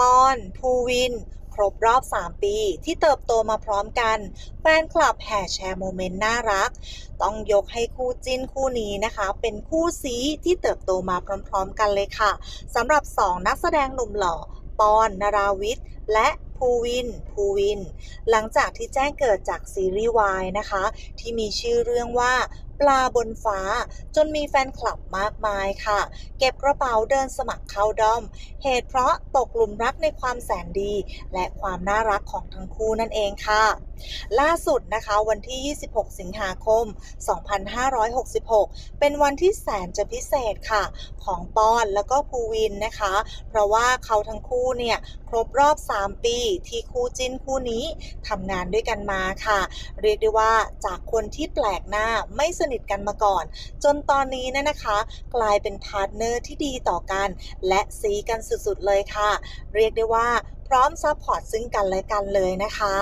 ปอน ภูวิน ครบรอบ 3 ปี ที่เติบโตมาพร้อมกัน แฟนคลับแห่แชร์โมเมนต์น่ารัก ต้องยกให้คู่จิ้นคู่นี้นะคะ เป็นคู่ซีที่เติบโตมาพร้อม ๆ กันเลยค่ะสำหรับ 2 นักแสดงหนุ่มหล่อปอน นราวิทย์ และภูวิน ภูวิน หลังจากที่แจ้งเกิดจากซีรีส์วายนะคะ ที่มีชื่อเรื่องว่า ปลาบนฟ้า จนมีแฟนคลับมากมายค่ะ เก็บกระเป๋าเดินสมัครเข้าดอม เหตุเพราะตกหลุมรักในความแสนดี และความน่ารักของทั้งคู่นั่นเองค่ะ ล่าสุดนะคะวันที่ 26 สิงหาคม 2566 เป็นวันที่แสนจะพิเศษค่ะ ของปอนแล้วก็ภูวินนะคะ เพราะว่าเขาทั้งคู่เนี่ยครบรอบ 3 ปีที่คู่จิ้นคู่นี้ทำงานด้วยกันมาค่ะ เรียกได้ว่าจากคนที่แปลกหน้าไม่สนิทกันมาก่อน จนตอนนี้เนยนะคะ กลายเป็นพาร์ทเนอร์ที่ดีต่อกัน และซีกันสุดๆเลยค่ะ เรียกได้ว่าพร้อมซัพพอร์ตซึ่งกันและกันเลยนะคะ